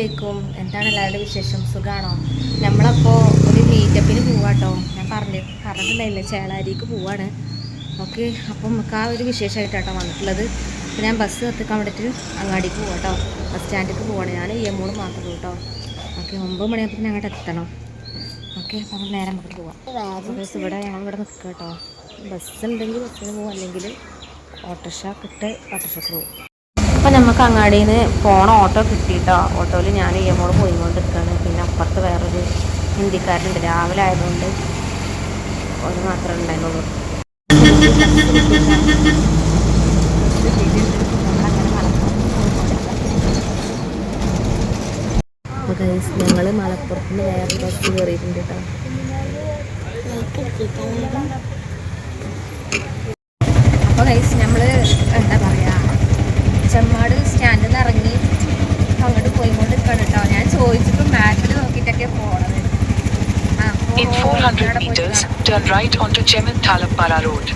അസ്സലാമലൈക്കും. എന്താണ് എല്ലാവരുടെ വിശേഷം? സുഖമാണോ നമ്മളപ്പോൾ ഒരു മീറ്റപ്പിന് പോവാട്ടോ. ഞാൻ പറഞ്ഞു പറഞ്ഞിട്ടുണ്ടായില്ലേ? ചേളാരിക്ക് പോവാണ്. ഓക്കെ അപ്പം നമുക്ക് ആ ഒരു വിശേഷമായിട്ടാട്ടോ വന്നിട്ടുള്ളത്. അപ്പം ഞാൻ ബസ് എത്തിക്കാൻ വേണ്ടിയിട്ട് അങ്ങാടിക്ക് പോവാട്ടോ. ബസ് സ്റ്റാൻഡിലേക്ക് പോവാണ്. ഞാൻ ഈ എമ്മോൾ മാത്രമേ കേട്ടോ ഓക്കെ ഒമ്പത് മണിയാകുമ്പോൾ അങ്ങോട്ട് എത്തണം. ഓക്കെ അപ്പം നേരെ നമുക്ക് പോവാം. ബസ് ഇവിടെ ഞങ്ങൾ ഇവിടെ നിൽക്കുക കേട്ടോ ബസ് ഉണ്ടെങ്കിൽ ബസ്സിന് പോവാം. അല്ലെങ്കിൽ ഓട്ടോറിക്ഷ കിട്ട് ഓട്ടോറിക്ഷക്ക് പോകും അപ്പം നമുക്ക് അങ്ങാടിയിൽ നിന്ന് പോണ ഓട്ടോ കിട്ടിയിട്ടോ ഓട്ടോയിൽ ഞാൻ ഈ മോൾ പോയിക്കൊണ്ടിരിക്കുകയാണ് പിന്നെ അപ്പുറത്ത് വേറൊരു ഹിന്ദിക്കാരുണ്ട് രാവിലെ ആയതുകൊണ്ട് ഒരു മാത്രമേ ഉണ്ടായിരുന്നുള്ളൂ. ഞങ്ങൾ മലപ്പുറത്ത് നിന്ന് വേറെ ബസ് കയറിയിട്ടുണ്ട് കേട്ടോ അപ്പോൾ ഗൈസ് നമ്മൾ എന്താ പറയുക ചെമ്മാട് സ്റ്റാൻഡിൽ നിന്ന് ഇറങ്ങി അങ്ങോട്ട് പോയിക്കൊണ്ട് നിൽക്കണം കേട്ടോ ഞാൻ ചോദിച്ചിട്ട് മാപ്പിൽ നോക്കിയിട്ടൊക്കെ പോണത്. In 400 അവിടെ പോയിട്ട് meters, turn right onto Chemin Talappara Road.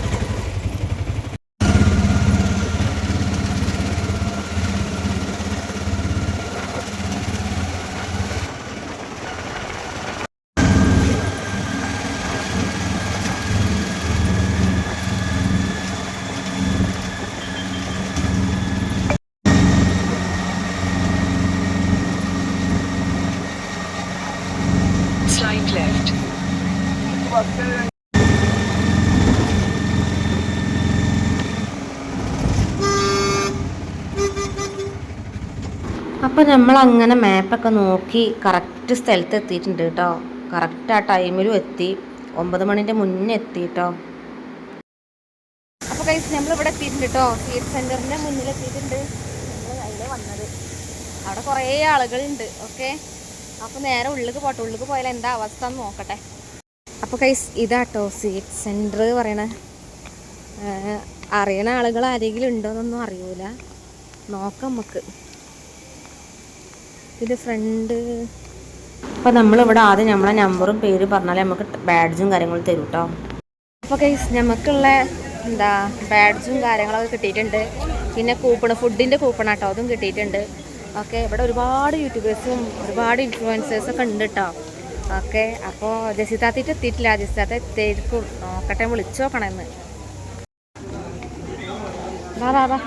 അപ്പോൾ നമ്മൾ അങ്ങനെ മാപ്പൊക്കെ നോക്കി കറക്റ്റ് സ്ഥലത്ത് എത്തിയിട്ടുണ്ട് കേട്ടോ. കറക്റ്റ് ആ ടൈമിലും എത്തി. ഒമ്പത് മണിന്റെ മുന്നേ എത്തി കേട്ടോ. അപ്പോൾ കഴിച്ച് നമ്മൾ ഇവിടെ എത്തിയിട്ടുണ്ട് കേട്ടോ. സീറ്റ് സെന്ററിന്റെ മുന്നിൽ എത്തിയിട്ടുണ്ട്. നമ്മൾ അതിലെ വന്നത്. അവിടെ കുറേ ആളുകളുണ്ട് ഓക്കെ അപ്പോൾ നേരെ ഉള്ളിലേക്ക് പോട്ടെ. ഉള്ളിലേക്ക് പോയാൽ എന്താ അവസ്ഥ എന്ന് നോക്കട്ടെ. അപ്പോൾ കൈസ് ഇതാട്ടോ സീറ്റ് സെന്റർ പറയണ. അറിയണ ആളുകൾ ആരെങ്കിലും ഉണ്ടോയെന്നൊന്നും അറിയൂല. നോക്കാം നമുക്ക്. ഇതിന്റെ ഫ്രണ്ട് അപ്പോൾ നമ്മളിവിടെ ആദ്യം നമ്മളെ നമ്പറും പേര് പറഞ്ഞാലേ നമുക്ക് ബാഡ്ജും കാര്യങ്ങളും തരും കേട്ടോ അപ്പോൾ കൈസ് നമുക്കുള്ള എന്താ ബാഡ്ജും കാര്യങ്ങളൊക്കെ കിട്ടിയിട്ടുണ്ട്. പിന്നെ കൂപ്പൺ ഫുഡിന്റെ കൂപ്പൺ ആട്ടോ അതും കിട്ടിയിട്ടുണ്ട്. ഓക്കെ ഇവിടെ ഒരുപാട് യൂട്യൂബേഴ്സും ഒരുപാട് ഇൻഫ്ലുവൻസേഴ്സ് ഒക്കെ ഉണ്ട് കേട്ടോ ഓക്കെ അപ്പോൾ ജസിതാത്തിട്ട് എത്തിയിട്ടില്ല. ജസിതാത്ത എത്തിയിരിക്കും. നോക്കട്ടെ വിളിച്ചു വാ വാ വാ.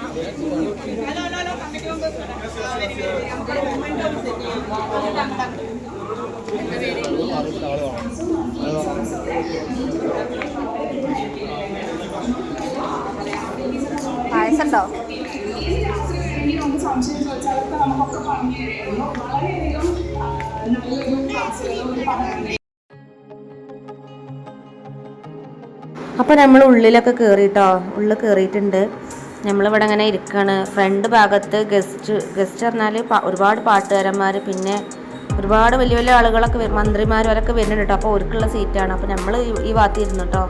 പായസം ഉണ്ടോ അപ്പോൾ നമ്മൾ ഉള്ളിലൊക്കെ കേറിട്ടോ? ഉള്ളിൽ കയറിയിട്ടുണ്ട് നമ്മളിവിടെ അങ്ങനെ ഇരിക്കുകയാണ് ഫ്രണ്ട് ഭാഗത്ത് ഗസ്റ്റ് ഗസ്റ്റ് പറഞ്ഞാൽ ഒരുപാട് പാട്ടുകാരന്മാർ പിന്നെ ഒരുപാട് വലിയ വലിയ ആളുകളൊക്കെ മന്ത്രിമാരും അവരൊക്കെ വരുന്നുണ്ട് കേട്ടോ. അപ്പോൾ ഒരുക്കുള്ള സീറ്റാണ്. അപ്പോൾ നമ്മൾ ഈ ഭാഗത്തിരുന്നു കേട്ടോ.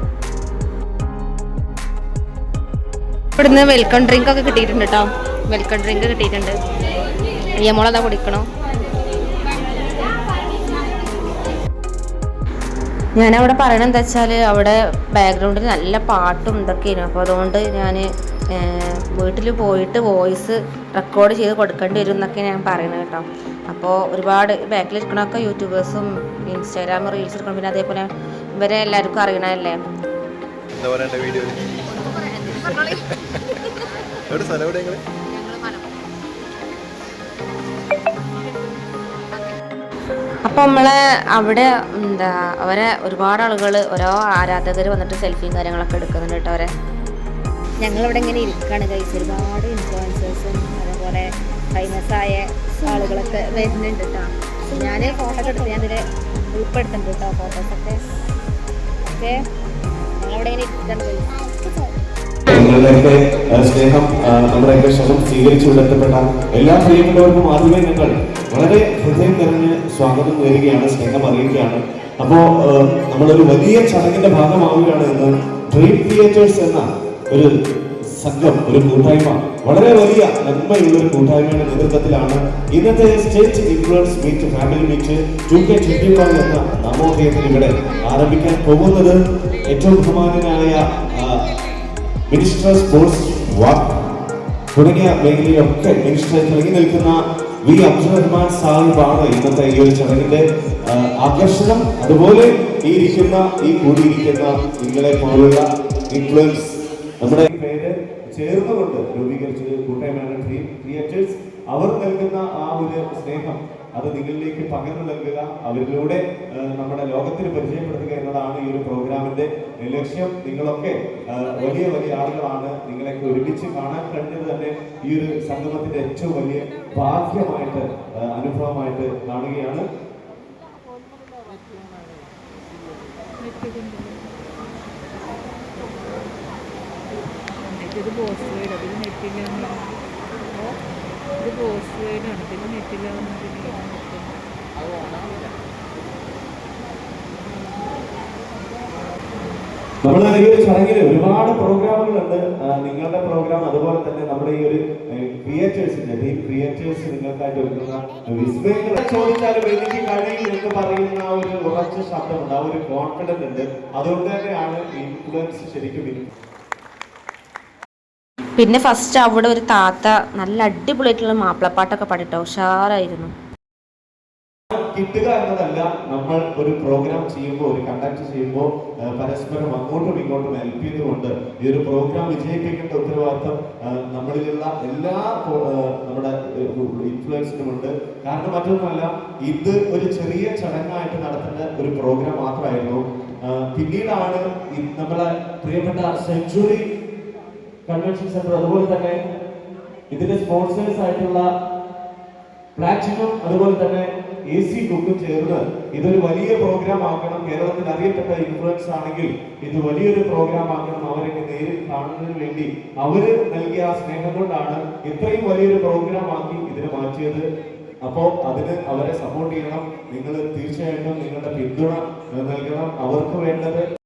ഇവിടുന്ന് വെൽക്കം ഡ്രിങ്ക് ഒക്കെ കിട്ടിയിട്ടുണ്ട് കേട്ടോ. വെൽക്കം ഡ്രിങ്ക് കിട്ടിയിട്ടുണ്ട്. യമോളതാ കുടിക്കണോ? ഞാനവിടെ പറയണത് വെച്ചാൽ അവിടെ ബാക്ക്ഗ്രൗണ്ടിൽ നല്ല പാട്ടും ഇതൊക്കെയായിരുന്നു. അപ്പോൾ അതുകൊണ്ട് ഞാൻ വീട്ടിൽ പോയിട്ട് വോയിസ് റെക്കോർഡ് ചെയ്ത് കൊടുക്കേണ്ടി വരും എന്നൊക്കെ ഞാൻ പറയുന്നത് കേട്ടോ. അപ്പോൾ ഒരുപാട് ബാക്കിൽ ഇരിക്കണമൊക്കെ യൂട്യൂബേഴ്സും ഇൻസ്റ്റാഗ്രാം റീൽസ് എടുക്കണം. പിന്നെ അതേപോലെ ഇവരെ എല്ലാവർക്കും അറിയണമല്ലേ അപ്പോൾ നമ്മളെ അവിടെ എന്താ അവരെ ഒരുപാട് ആളുകൾ ഓരോ ആരാധകർ വന്നിട്ട് സെൽഫിയും കാര്യങ്ങളൊക്കെ എടുക്കുന്നുണ്ട് കേട്ടോ അവരെ. ഞങ്ങളിവിടെ ഇങ്ങനെ ഇരിക്കുകയാണ് കഴിച്ച് ഒരുപാട് ഇൻഫ്ലുവൻസേഴ്സും അതേപോലെ ആയ ആളുകളൊക്കെ വരുന്നുണ്ട് കേട്ടോ ഞാൻ ഫോട്ടോ എടുത്ത് ഞാൻ ഇതിൽ ഉൾപ്പെടുത്തുന്നുണ്ട് കേട്ടോ ഫോട്ടോസൊക്കെ ഓക്കെ? ഞങ്ങളിവിടെ ഇങ്ങനെ കഴിച്ച് നിങ്ങളുടെയൊക്കെ സ്നേഹം നമ്മുടെയൊക്കെ ശ്രമം സ്വീകരിച്ചു വിടത്തപ്പെട്ട എല്ലാ പ്രിയപ്പെട്ടവർക്കും ആദ്യമേ ഞങ്ങൾ വളരെ ഹൃദയം നിറഞ്ഞ് സ്വാഗതം നേരുകയാണ് സ്നേഹം അറിയിക്കുകയാണ്. അപ്പോൾ നമ്മളൊരു വലിയ ചടങ്ങിന്റെ ഭാഗമാവുകയാണ് എന്ന് ഡ്രീം തിയേറ്റേഴ്സ് എന്ന ഒരു സംഘം ഒരു കൂട്ടായ്മ. വളരെ വലിയ നന്മയുള്ള ഒരു കൂട്ടായ്മയുടെ നേതൃത്വത്തിലാണ് ഇന്നത്തെ state influence meet family meet two K twenty one എന്ന നാമോദയത്തിൽ ഇവിടെ ആരംഭിക്കാൻ പോകുന്നത് ഏറ്റവും ബഹുമാനനായ മിനിസ്റ്റർ സ്പോർട്സ് വാക്ക് തുടങ്ങിയ മേഖലയിലൊക്കെ മിനിസ്റ്റർ തിളങ്ങി നിൽക്കുന്ന വി അബ്ദുൾ റഹ്മാൻ സാഹിബാണ് ഇന്നത്തെ ഈ ഒരു ചടങ്ങിന്റെ ആകർഷണം. അതുപോലെ ഈ ഇരിക്കുന്ന ഈ കൂടിയിരിക്കുന്ന നിങ്ങളെ പോലുള്ള ഇൻഫ്ലുവൻസ് നമ്മുടെ പേര് ചേർന്നുകൊണ്ട് രൂപീകരിച്ചത് കൂട്ടായ്മയാണ് ഡ്രീം ക്രിയേറ്റേഴ്സ് അവർ നൽകുന്ന ആ ഒരു സ്നേഹം അത് നിങ്ങളിലേക്ക് പകർന്നു നൽകുക അവരിലൂടെ നമ്മുടെ ലോകത്തിന് പരിചയപ്പെടുത്തുക എന്നതാണ് ഈ ഒരു പ്രോഗ്രാമിന്റെ ലക്ഷ്യം. നിങ്ങളൊക്കെ വലിയ വലിയ ആളുകളാണ് നിങ്ങളെയൊക്കെ ഒരുമിച്ച് കാണാൻ കഴിഞ്ഞത് തന്നെ ഈ ഒരു സംഗമത്തിന്റെ ഏറ്റവും വലിയ ഭാഗ്യമായിട്ട് അനുഭവമായിട്ട് കാണുകയാണ്. ഇത് ബോസ് വേഡ് അതിൽ നെറ്റില്ല ഇത് ബോസ് വേഡാണ് ഇതിൽ നെറ്റില്ല വന്നിട്ട് നമ്മൾ ഈ ഒരു ചടങ്ങിൽ ഒരുപാട് പ്രോഗ്രാമുകളുണ്ട്. നിങ്ങളുടെ പ്രോഗ്രാം അതുപോലെ തന്നെ നമ്മുടെ ഈ ഒരു ക്രിയേറ്റേഴ്സിന്റെ ടീം ക്രിയേറ്റേഴ്സ് നിങ്ങൾക്കായിട്ട് ഒരുക്കുന്ന വിസ്മയങ്ങൾ ചോദിച്ചാലും എനിക്ക് കഴിയും എന്ന് പറയുന്ന ആ ഒരു ഉറച്ച ശബ്ദമുണ്ട് ആ ഒരു കോൺഫിഡന്റ് ഉണ്ട്. അതുകൊണ്ട് തന്നെയാണ് ഇൻഫ്ലുവൻസ് ശരിക്കും പിന്നെ ഫസ്റ്റ് അവിടെ ഒരു താത്ത നല്ല അടിപൊളിയായിട്ടുള്ള മാപ്പിളപ്പാട്ടൊക്കെ പാടിട്ടോ ഉഷാറായിരുന്നു. കിട്ടുക എന്നതല്ല നമ്മൾ ഒരു പ്രോഗ്രാം ചെയ്യുമ്പോൾ ഒരു കണ്ടക്ട് ചെയ്യുമ്പോൾ പരസ്പരം അങ്ങോട്ടും ഇങ്ങോട്ടും ഹെൽപ്പ് ചെയ്തുകൊണ്ട് ഈ ഒരു പ്രോഗ്രാം വിജയിപ്പിക്കേണ്ട ഉത്തരവാദിത്തം നമ്മളിലുള്ള എല്ലാ നമ്മുടെ ഇൻഫ്ലുവൻസിനും ഉണ്ട്. കാരണം മറ്റൊന്നുമല്ല ഇത് ഒരു ചെറിയ ചടങ്ങായിട്ട് നടത്തുന്ന ഒരു പ്രോഗ്രാം മാത്രമായിരുന്നു. പിന്നീടാണ് നമ്മളെ പ്രിയപ്പെട്ട സെഞ്ചുറി കൺവെൻഷൻ സെന്റർ അതുപോലെ തന്നെ ഇതിന്റെ സ്പോൺസേഴ്സ് ആയിട്ടുള്ള പ്ലാറ്റിനും അതുപോലെ തന്നെ എ സി ഗ്രൂപ്പും ചേർന്ന് ഇതൊരു വലിയ പ്രോഗ്രാം ആക്കണം. കേരളത്തിൽ അറിയപ്പെട്ട ഇൻഫ്ലുവൻസ് ആണെങ്കിൽ ഇത് വലിയൊരു പ്രോഗ്രാം ആക്കണം. അവരൊക്കെ നേരിൽ കാണുന്നതിന് വേണ്ടി അവർ നൽകിയ ആ സ്നേഹം കൊണ്ടാണ് ഇത്രയും വലിയൊരു പ്രോഗ്രാം ആക്കി ഇതിനെ മാറ്റിയത്. അപ്പോൾ അതിന് അവരെ സപ്പോർട്ട് ചെയ്യണം. നിങ്ങൾ തീർച്ചയായിട്ടും നിങ്ങളുടെ പിന്തുണ നൽകണം. അവർക്ക് വേണ്ടത്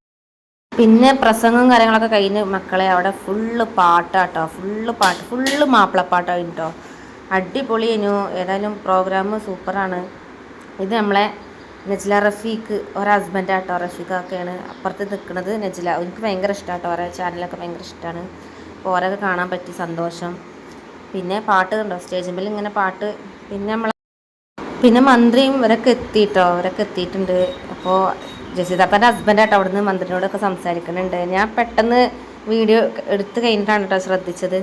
പിന്നെ പ്രസംഗം കാര്യങ്ങളൊക്കെ കഴിഞ്ഞ് മക്കളെ അവിടെ ഫുള്ള് പാട്ടാട്ടോ ഫുള്ള് പാട്ട് ഫുള്ള് മാപ്പിളപ്പാട്ടാണ് കേട്ടോ അടിപൊളിയേനു ഏതായാലും പ്രോഗ്രാം സൂപ്പറാണ്. ഇത് നമ്മളെ നജില റഫീഖ് ഒരു ഹസ്ബൻഡ് ആട്ടോ റഫീഖൊക്കെയാണ് അപ്പുറത്ത് നിൽക്കുന്നത് നജില. എനിക്ക് ഭയങ്കര ഇഷ്ടമാട്ടോ ഓരോ ചാനലൊക്കെ ഭയങ്കര ഇഷ്ടമാണ് അപ്പോൾ ഓരോക്കെ കാണാൻ പറ്റി സന്തോഷം. പിന്നെ പാട്ട് കണ്ടോ? സ്റ്റേജിൽ ഇങ്ങനെ പാട്ട്. പിന്നെ നമ്മളെ പിന്നെ മന്ത്രിയും ഇവരൊക്കെ എത്തിയിട്ടോ ഇവരൊക്കെ എത്തിയിട്ടുണ്ട്. അപ്പോൾ ജസിതാപ്പന്റെ ഹസ്ബൻഡാട്ടോ അവിടുന്ന് മന്ത്രിനോടൊക്കെ സംസാരിക്കുന്നുണ്ട്. ഞാൻ പെട്ടെന്ന് വീഡിയോ എടുത്ത് കഴിഞ്ഞിട്ടാണ് കേട്ടോ ശ്രദ്ധിച്ചത്.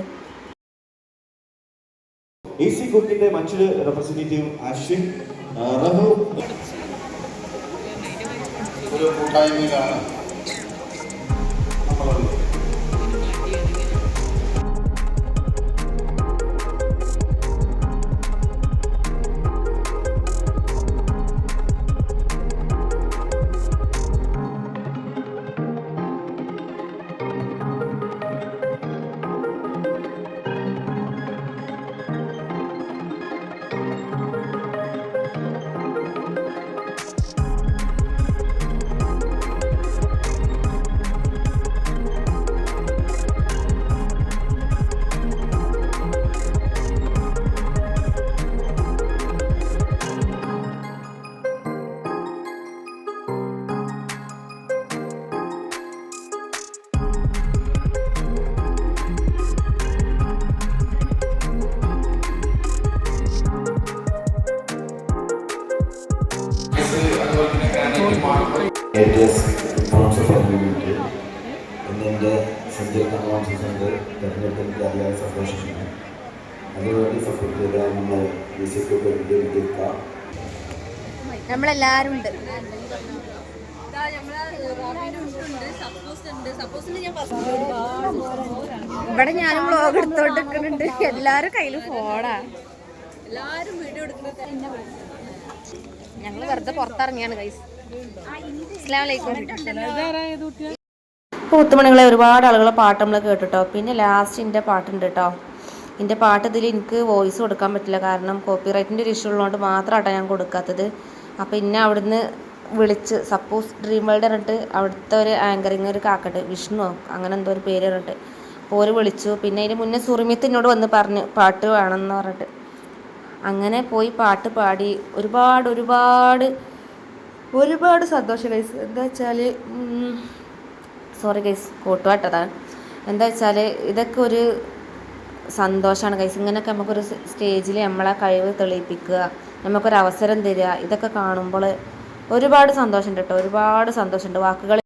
ഒരു കൂട്ടായ്മയിലാണ്. നമ്മളുള്ളത് നമ്മളെല്ലാവരും ഉണ്ട്. ഇവിടെ ഞാനും വ്ളോഗ് എടുത്തോണ്ടിരിക്കുന്നുണ്ട്. എല്ലാരും കയ്യിൽ ഫോണാ ഞങ്ങൾ വെറുതെ പുറത്തിറങ്ങിയാണ് കൈസ് പൂത്തുമണികളെ ഒരുപാട് ആളുകളെ പാട്ട് നമ്മൾ കേട്ടിട്ടോ. പിന്നെ ലാസ്റ്റ് എന്റെ പാട്ടുണ്ട് കേട്ടോ എന്റെ പാട്ട് ഇതിൽ എനിക്ക് വോയിസ് കൊടുക്കാൻ പറ്റില്ല. കാരണം കോപ്പിറൈറ്റിന്റെ ഒരു ഇഷ്യൂ ഉള്ളതുകൊണ്ട് മാത്രമാട്ടോ ഞാൻ കൊടുക്കാത്തത്. അപ്പോൾ പിന്നെ അവിടുന്ന് വിളിച്ച് സപ്പോസ് ഡ്രീം വേൾഡ് പറഞ്ഞിട്ട് അവിടുത്തെ ഒരു ആങ്കറിങ് ഒരു കാക്കട്ട് വിഷ്ണു അങ്ങനെ എന്തോ ഒരു പേര് പറഞ്ഞിട്ട്. അപ്പോൾ ഒരു വിളിച്ചു. പിന്നെ അതിന് മുന്നേ സുറിമിത്ത് എന്നോട് വന്ന് പറഞ്ഞു പാട്ട് വേണമെന്ന് പറഞ്ഞിട്ട്. അങ്ങനെ പോയി പാട്ട് പാടി. ഒരുപാട് ഒരുപാട് ഒരുപാട് സന്തോഷം ഗൈസ് എന്താ വെച്ചാൽ സോറി ഗൈസ് കോട്ടുപാട്ടതാണ് എന്താ വെച്ചാൽ ഇതൊക്കെ ഒരു സന്തോഷമാണ് ഗൈസ് ഇങ്ങനെയൊക്കെ നമുക്കൊരു സ്റ്റേജിൽ നമ്മളെ കഴിവ് തെളിയിപ്പിക്കുക. നമുക്കൊരു അവസരം തരിക. ഇതൊക്കെ കാണുമ്പോൾ ഒരുപാട് സന്തോഷമുണ്ട് കേട്ടോ. ഒരുപാട് സന്തോഷമുണ്ട്. വാക്കുകൾ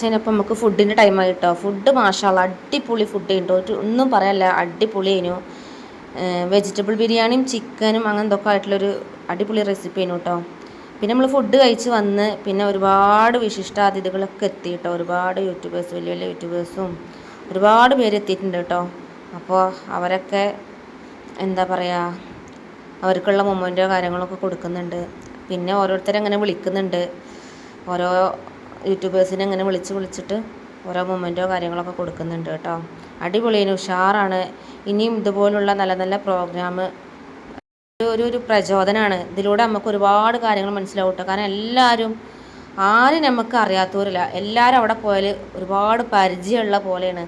കഴിഞ്ഞപ്പോൾ നമുക്ക് ഫുഡിന്റെ ടൈം കേട്ടോ ഫുഡ് മാഷാള അടിപൊളി ഫുഡ് ഒരു ഒന്നും പറയാല്ല അടിപൊളി ആയിരുന്നു വെജിറ്റബിൾ ബിരിയാണിയും ചിക്കനും അങ്ങനെ എന്തൊക്കെ ആയിട്ടുള്ളൊരു അടിപൊളി റെസിപ്പി ആയിരുന്നു കേട്ടോ പിന്നെ നമ്മൾ ഫുഡ് കഴിച്ച് വന്ന് പിന്നെ ഒരുപാട് വിശിഷ്ടാതിഥികളൊക്കെ എത്തി കേട്ടോ ഒരുപാട് യൂട്യൂബേഴ്സ് വലിയ വലിയ യൂട്യൂബേഴ്സും ഒരുപാട് പേര് എത്തിയിട്ടുണ്ട് കേട്ടോ അപ്പോൾ അവരൊക്കെ എന്താ പറയുക അവർക്കുള്ള മൊമെന്റോ കാര്യങ്ങളൊക്കെ കൊടുക്കുന്നുണ്ട്. പിന്നെ ഓരോരുത്തരെ അങ്ങനെ വിളിക്കുന്നുണ്ട്. ഓരോ യൂട്യൂബേഴ്സിനെ അങ്ങനെ വിളിച്ച് വിളിച്ചിട്ട് ഓരോ മൊമെന്റോ കാര്യങ്ങളൊക്കെ കൊടുക്കുന്നുണ്ട് കേട്ടോ. അടിപൊളിയാണ് ഉഷാറാണ്. ഇനിയും ഇതുപോലുള്ള നല്ല നല്ല പ്രോഗ്രാം ഒരു ഒരു പ്രചോദനമാണ് ഇതിലൂടെ നമുക്ക് ഒരുപാട് കാര്യങ്ങൾ മനസ്സിലാവും കേട്ടോ. കാരണം എല്ലാവരും ആരും നമുക്ക് അറിയാത്തവരില്ല. എല്ലാവരും അവിടെ പോയാൽ ഒരുപാട് പരിചയമുള്ള പോലെയാണ്.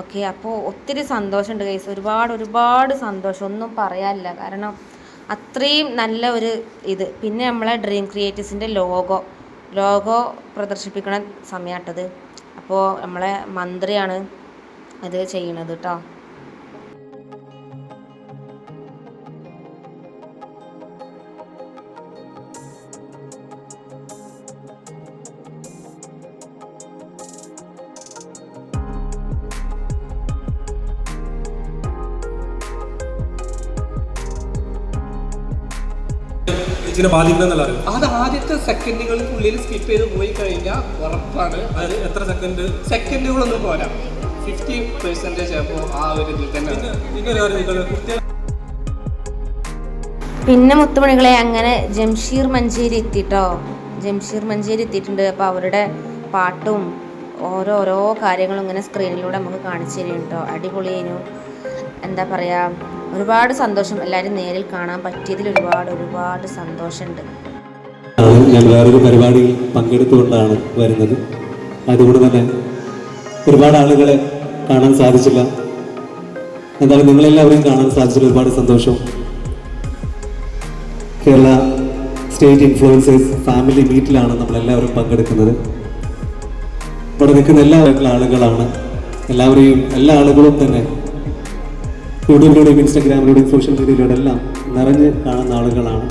ഓക്കെ അപ്പോൾ ഒത്തിരി സന്തോഷമുണ്ട് കേസ് ഒരുപാട് ഒരുപാട് സന്തോഷം. ഒന്നും പറയാനില്ല. കാരണം അത്രയും നല്ല ഒരു ഇത്. പിന്നെ നമ്മളെ ഡ്രീം ക്രിയേറ്റീവ്സിന്റെ ലോഗോ ലോഗോ പ്രദർശിപ്പിക്കണ സമയമാട്ടത് അപ്പോൾ നമ്മളെ മന്ത്രിയാണ് അത് ചെയ്യണത് കേട്ടോ ഇതിനെ ബാധിക്കുമെന്നല്ല അറിയും? അത് ആദ്യത്തെ സെക്കൻഡുകളിൽ സെക്കൻഡുകൾക്കുള്ളിൽ സ്കിപ്പ് ചെയ്ത് പോയി കഴിഞ്ഞാൽ ഉറപ്പാണ്. അത് എത്ര സെക്കൻഡ് സെക്കൻഡുകളൊന്നും പോരാ. ഫിഫ്റ്റി പെർസെന്റേജ് ആയപ്പോൾ ആ ഒരു ഇതിൽ തന്നെ പിന്നെ മുത്തുമണികളെ അങ്ങനെ ജംഷീർ മഞ്ചേരി എത്തിട്ടോ? ജംഷീർ മഞ്ചേരി എത്തിയിട്ടുണ്ട്. അപ്പോൾ അവരുടെ പാട്ടും ഓരോരോ കാര്യങ്ങളും ഇങ്ങനെ സ്ക്രീനിലൂടെ നമുക്ക് കാണിച്ചു തരും കേട്ടോ. അടിപൊളിയേനു എന്താ പറയുക ഒരുപാട് സന്തോഷം. എല്ലാവരും നേരിൽ കാണാൻ പറ്റിയതിൽ ഒരുപാട് ഒരുപാട് സന്തോഷമുണ്ട്. ഞാൻ വേറൊരു പരിപാടിയിൽ പങ്കെടുത്തുകൊണ്ടാണ് വരുന്നത്. അതുകൊണ്ട് തന്നെ ഒരുപാട് ആളുകളെ കാണാൻ സാധിച്ചില്ല. എന്തായാലും നിങ്ങളെല്ലാവരെയും കാണാൻ സാധിച്ചില്ല ഒരുപാട് സന്തോഷം. കേരള സ്റ്റേറ്റ് ഇൻഫ്ലുവൻസേഴ്സ് ഫാമിലി മീറ്റിലാണ് നമ്മളെല്ലാവരും പങ്കെടുക്കുന്നത്. ഇവിടെ നിൽക്കുന്ന എല്ലാ ആളുകളാണ്. എല്ലാവരെയും എല്ലാ ആളുകളും തന്നെ യൂട്യൂബിലൂടെയും ഇൻസ്റ്റാഗ്രാമിലൂടെയും സോഷ്യൽ മീഡിയയിലൂടെ എല്ലാം നിറഞ്ഞ് കാണുന്ന ആളുകളാണ്.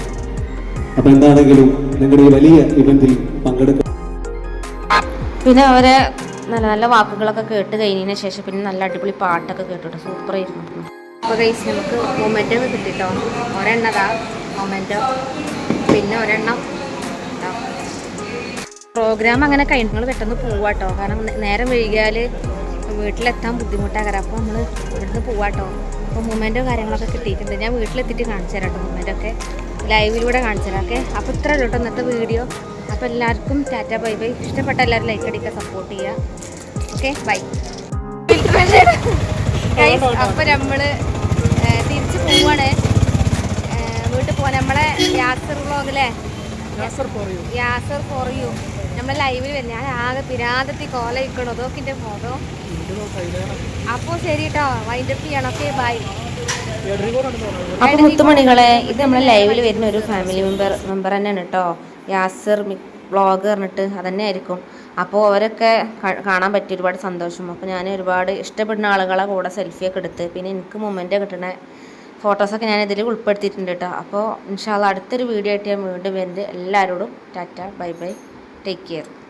അപ്പോൾ എന്താണെങ്കിലും നിങ്ങളുടെ ഈ വലിയ ഇവന്റിൽ പങ്കെടുക്കുക പിന്നെ അവരെ നല്ല നല്ല വാക്കുകളൊക്കെ കേട്ട് കഴിഞ്ഞതിന് ശേഷം പിന്നെ നല്ല അടിപൊളി പാട്ടൊക്കെ കേട്ടിട്ട്. സൂപ്പറായിരുന്നു അപ്പോൾ ഗൈസ് നമുക്ക് മൊമെന്റോ കിട്ടിട്ടോ? ഒരെണ്ണതാ മൊമെന്റോ പിന്നെ ഒരെണ്ണം. പ്രോഗ്രാം അങ്ങനെ കഴിഞ്ഞു പെട്ടെന്ന് പോവാട്ടോ. കാരണം നേരം വൈകിയാൽ വീട്ടിലെത്താൻ ബുദ്ധിമുട്ടാകാരം അപ്പോൾ നമ്മൾ ഇവിടുന്ന് പോവാട്ടോ. അപ്പോൾ മൊമെന്റോ കാര്യങ്ങളൊക്കെ കിട്ടിയിട്ടുണ്ട്. ഞാൻ വീട്ടിലെത്തിയിട്ട് കാണിച്ചു തരാം കേട്ടോ മൊമെന്റൊക്കെ. ലൈവിലൂടെ കാണിച്ചു തരാം ഓക്കെ? അപ്പോൾ ഇത്ര ഉള്ളൂ കേട്ടോ ഇന്നത്തെ വീഡിയോ. അപ്പോൾ എല്ലാവർക്കും ടാറ്റ ബൈ ബൈ. ഇഷ്ടപ്പെട്ട എല്ലാവരും ലൈക്ക് അടിക്കുക സപ്പോർട്ട് ചെയ്യുക. ഓക്കെ? ബൈ അപ്പോൾ നമ്മൾ തിരിച്ച് പോവാണ്. വീട്ടിൽ പോകാൻ നമ്മളെ യാസർ വ്ളോഗിലെ യാസർ കുറയൂ നമ്മളെ ലൈവിൽ വരും. ഞാൻ ആകെ പിരാതത്തി കോല ഇരിക്കണം അതൊക്കെ എന്റെ ഫോട്ടോ അപ്പോൾ ശരി കേട്ടോ വൈൻഡപ്പ് ചെയ്യണം. ഓക്കെ ബൈ അപ്പോൾ മുത്തുമണികളെ ഇത് നമ്മളെ ലൈവിൽ വരുന്ന ഒരു ഫാമിലി മെമ്പർ മെമ്പർ തന്നെയാണ് കേട്ടോ യാസർ വ്ളോഗ് പറഞ്ഞിട്ട് അതന്നെ ആയിരിക്കും അപ്പോൾ അവരൊക്കെ കാണാൻ പറ്റി ഒരുപാട് സന്തോഷം. അപ്പോൾ ഞാൻ ഒരുപാട് ഇഷ്ടപ്പെടുന്ന ആളുകളെ കൂടെ സെൽഫിയൊക്കെ എടുത്ത് പിന്നെ എനിക്ക് മൊമെന്റ് കിട്ടണ ഫോട്ടോസൊക്കെ ഞാൻ ഇതിൽ ഉൾപ്പെടുത്തിയിട്ടുണ്ട് കേട്ടോ അപ്പോൾ ഇൻഷാല്ല അടുത്തൊരു വീഡിയോ ആയിട്ട് ഞാൻ വീണ്ടും വരുന്നത് എല്ലാവരോടും tata bye bye. Take care.